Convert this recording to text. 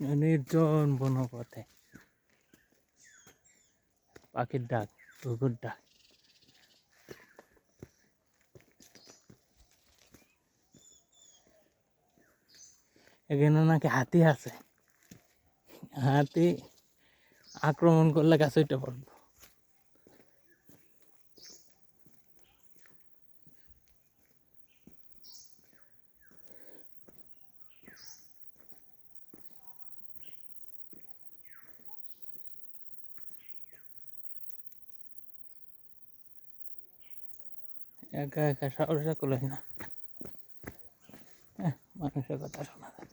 নির্জন বনপথে। পাখির ডাক কুকুর ডাক। এখানে নাকি হাতি আছে। হাতি আক্রমণ করলে গাছে উঠে পড়ব। একা একা সাহসে কুলোই না। মানুষের কথা শোনা যায়